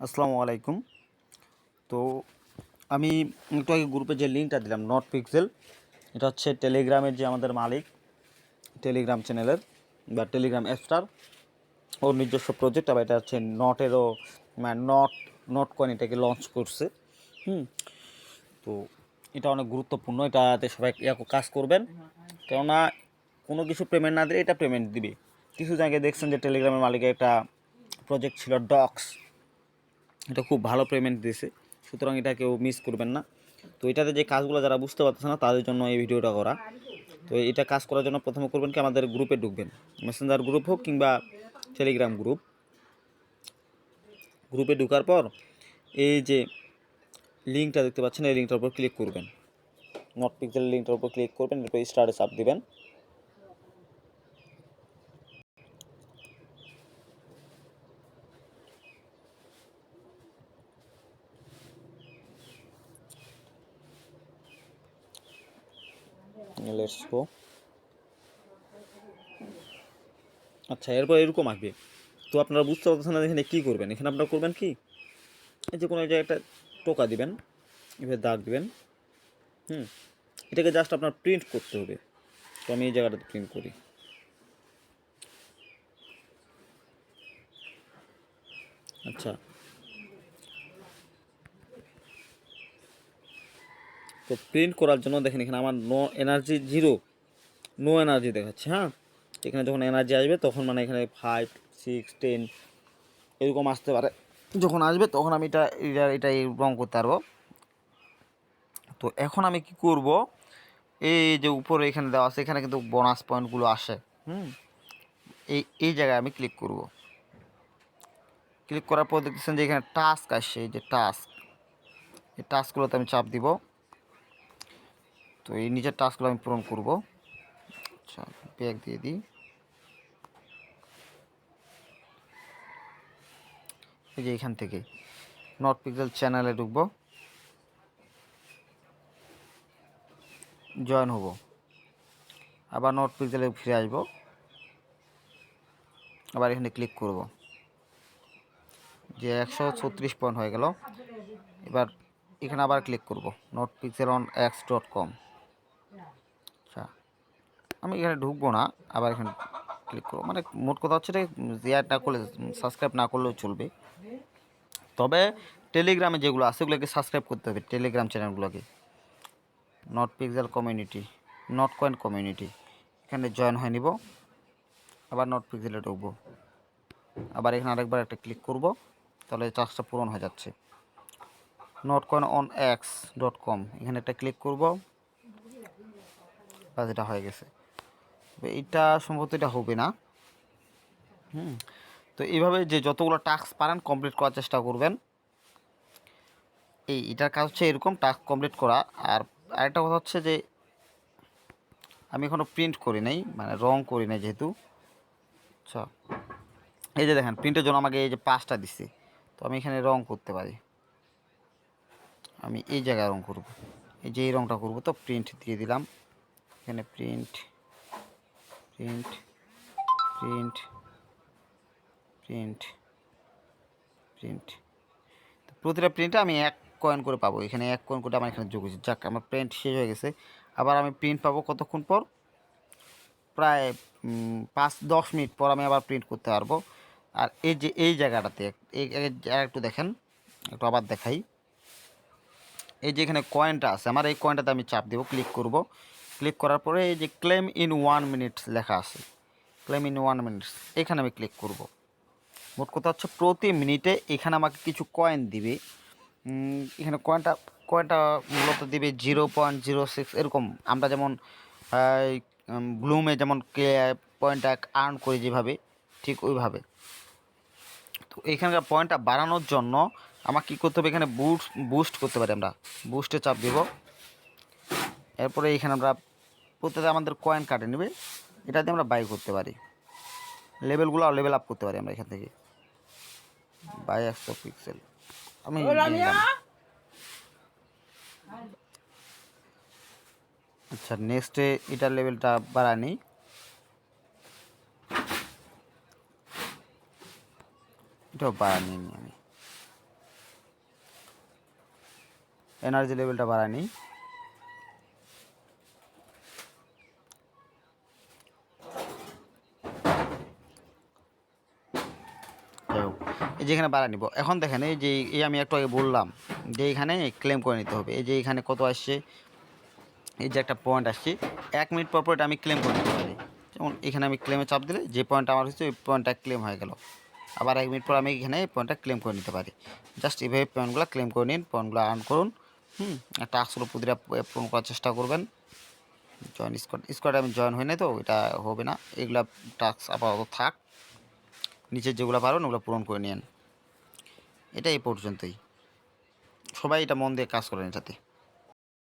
আসসালামু আলাইকুম। তো আমি একটু আগে গ্রুপে যে লিঙ্কটা দিলাম নট পিক্সেল এটা হচ্ছে টেলিগ্রামের যে আমাদের মালিক টেলিগ্রাম চ্যানেলের বা টেলিগ্রাম অ্যাপসটার ওর নিজস্ব প্রজেক্ট আবার এটা হচ্ছে নটেরও মানে নট নট কয়েন এটাকে লঞ্চ করছে। হুম, তো এটা অনেক গুরুত্বপূর্ণ, এটাতে সবাই কাজ করবেন। কেননা কোনো কিছু পেমেন্ট না দিলে এটা পেমেন্ট দিবে। কিছু জায়গায় দেখছেন যে টেলিগ্রামের মালিকের একটা প্রজেক্ট ছিল ডক্স এটা খুব ভালো পেমেন্ট দিয়েছে। সুতরাং এটা কেউ মিস করবেন না। তো এটাতে যে কাজগুলো যারা বুঝতে পারতেছে না, তাদের জন্য এই ভিডিওটা করা। তো এটা কাজ করার জন্য প্রথমে করবেন কি, আমাদের গ্রুপে ঢুকবেন। মেসেঞ্জার গ্রুপ হোক কিংবা টেলিগ্রাম গ্রুপ গ্রুপে ঢোকার পর এই যে লিঙ্কটা দেখতে পাচ্ছেন, এই লিঙ্কটার উপর ক্লিক করবেন। নট পিক্সেল লিঙ্কটার উপর ক্লিক করবেন, এরপর স্টারে চাপ দিবেন। লেটস গো আচ্ছা এরপর এরকম আসবে। তো আপনারা বুঝতে পারছেন না এখানে কী করবেন? এখানে আপনারা করবেন কি? এই যে কোনো জায়গায় একটা টোকা দিবেন, এভাবে দাগ দিবেন, হুম? এটাকে জাস্ট আপনার প্রিন্ট করতে হবে। তো আমি এই জায়গাটাতে প্রিন্ট করি। আচ্ছা তো প্রিন্ট করার জন্য দেখেন এখানে আমার no energy zero no energy দেখাচ্ছে হ্যাঁ? এখানে যখন এনার্জি আসবে তখন মানে এখানে ফাইভ সিক্স টেন এরকম আসতে পারে। যখন আসবে তখন আমি এটা এটা এটা রং করতে পারব। তো এখন আমি কি করব? এই যে উপরে এখানে দেওয়া আছে, এখানে কিন্তু বোনাস পয়েন্টগুলো আসে, হুম? এই এই জায়গায় আমি ক্লিক করব। ক্লিক করার পর দেখতেছেন যে এখানে টাস্ক আসছে, এই যে টাস্ক এই টাস্কগুলোতে আমি চাপ দিব। তো এই নিচের টাস্কগুলো আমি পূরণ করব। আচ্ছা ব্যাগ দিয়ে দিই। এই যে এখান থেকে। নট পিক্সেল চ্যানেলে ঢুকবো। জয়েন হব। আবার নট পিক্সেলে ফিরে আসব। আবার এখানে ক্লিক করব। যে একশো ছত্রিশ পয়েন্ট হয়ে গেল। এবার এখানে আবার ক্লিক করব। Not pixel on X dot com আমি এখানে ঢুকবো না, আবার এখানে ক্লিক করব। মানে মোট কথা হচ্ছে শেয়ার না করলে সাবস্ক্রাইব না করলেও চলবে। তবে টেলিগ্রামে যেগুলো আছে সেগুলোকে সাবস্ক্রাইব করতে হবে Telegram চ্যানেলগুলোকে not pixel community not coin community এখানে জয়েন হয়ে নিব, আবার নট পিক্সেলে ঢুকবো। আবার এখানে আরেকবার একটা ক্লিক করব, তাহলে টাস্কটা পূরণ হয়ে যাচ্ছে। Not coin on X dot com এখানে একটা ক্লিক করব। বাস এটা হয়ে গেছে। তবে এটা সম্ভবত এটা হবে না। হুম। তো এইভাবে যে যতগুলো টাস্ক পারেন কমপ্লিট করার চেষ্টা করবেন। এই, এটার কাজ হচ্ছে এরকম টাস্ক কমপ্লিট করা। আর আরেকটা কথা হচ্ছে যে, আমি এখনও প্রিন্ট করি নাই মানে রং করি নাই যেহেতু। আচ্ছা এই যে দেখেন প্রিন্টের জন্য আমাকে এই যে পাঁচটা দিচ্ছে তো আমি এখানে রং করতে পারি। আমি এই জায়গায় রং করব। এই যে এই রংটা করব, তো প্রিন্ট দিয়ে দিলাম। এখানে print print print print print. প্রতিটা প্রিন্টে আমি এক কয়েন করে পাবো। এখানে এক কয়েন করে আমার এখানে যোগ হয়েছে। যাক, আমার প্রিন্ট শেষ হয়ে গেছে। আবার আমি প্রিন্ট পাবো কতক্ষণ পর? প্রায় পাঁচ, দশ মিনিট পর আমি আবার প্রিন্ট করতে পারব। আর এই যে, এই জায়গাটাতে, এই একটু দেখেন, একটু আবার দেখাই। এই যে এখানে কয়েনটা আছে, আমার এই কয়েনটাতে আমি চাপ দেবো, ক্লিক করব। ক্লিক করার পরে এই যে ক্লেম ইন ওয়ান মিনিটস লেখা আছে। ক্লেম ইন ওয়ান মিনিটস এখানে আমি ক্লিক করব। মোট কথা হচ্ছে প্রতি মিনিটে এখানে আমাকে কিছু কয়েন দিবে। এখানে কয়েনটা কয়েনটা মূলত দিবে জিরো পয়েন্ট জিরো সিক্স এরকম আমরা যেমন ব্লুমে যেমন পয়েন্টটা আর্ন করি যেভাবে, ঠিক ওইভাবে। তো এখানকার পয়েন্টটা বাড়ানোর জন্য আমাকে কী করতে হবে? এখানে বুস্ট বুস্ট করতে পারি আমরা। বুস্টে চাপ দেব। এরপরে এখানে আমরা প্রত্যেকটা আমাদের কয়েন কাটে নেবে। এটা দিয়ে আমরা বাই করতে পারি। লেভেলগুলো লেভেল আপ করতে পারি আমরা এখান থেকে। বাই একশো পিক্সেল আমি আচ্ছা নেক্সটে এটার লেভেলটা বাড়ানি এটাও বাড়ানি আমি। এনার্জি লেভেলটা বাড়ায় নিই যাই হোক, এই যে এখানে বাড়া নিব। এখন দেখেন, এই যে, এই আমি একটু আগে বললাম যে এখানে ক্লেম করে নিতে হবে। এই যে এখানে কত আসছে? এই যে একটা পয়েন্ট আসছে। এক মিনিট পর পর এটা আমি ক্লেম করে নিতে পারি। যেমন এখানে আমি ক্লেমে চাপ দিলে যে পয়েন্টটা আমার হচ্ছে ওই পয়েন্টটা ক্লেম হয়ে গেল। আবার এক মিনিট পর আমি এখানে এই পয়েন্টটা ক্লেম করে নিতে পারি। জাস্ট এইভাবে পয়েন্টগুলো ক্লেম করে নিন পয়েন্টগুলো আর্ন করুন। হুম আসলে প্রতিটা পূরণ করার চেষ্টা করবেন। জয়েন স্কোয়াড স্কোয়াডে আমি জয়েন হই নাই তো, এটা হবে না। এগুলা টাস্ক আপাতত থাক। নিচের যেগুলো পারবেন ওগুলো পূরণ করে নিন এটা এই পর্যন্তই। সবাই এটা মন দিয়ে কাজ করেন এটাতে।